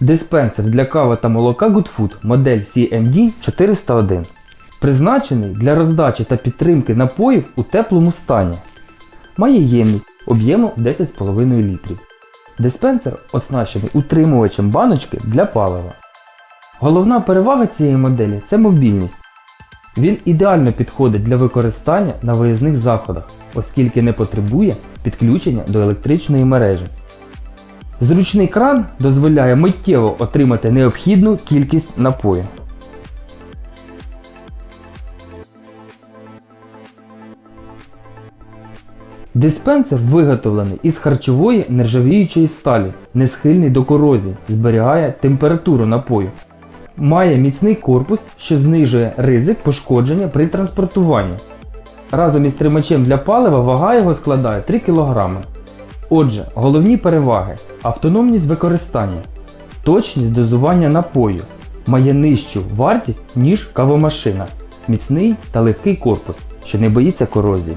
Диспенсер для кави та молока Goodfood модель CMD 401. Призначений для роздачі та підтримки напоїв у теплому стані. Має ємність об'єму 10,5 літрів. Диспенсер оснащений утримувачем баночки для палива. Головна перевага цієї моделі це мобільність. Він ідеально підходить для використання на виїзних заходах, оскільки не потребує підключення до електричної мережі. Зручний кран дозволяє миттєво отримати необхідну кількість напою. Диспенсер виготовлений із харчової нержавіючої сталі, не схильний до корозії, зберігає температуру напою. Має міцний корпус, що знижує ризик пошкодження при транспортуванні. Разом із тримачем для палива вага його складає 3 кг. Отже, головні переваги автономність використання, точність дозування напою, має нижчу вартість, ніж кавомашина, міцний та легкий корпус, що не боїться корозії.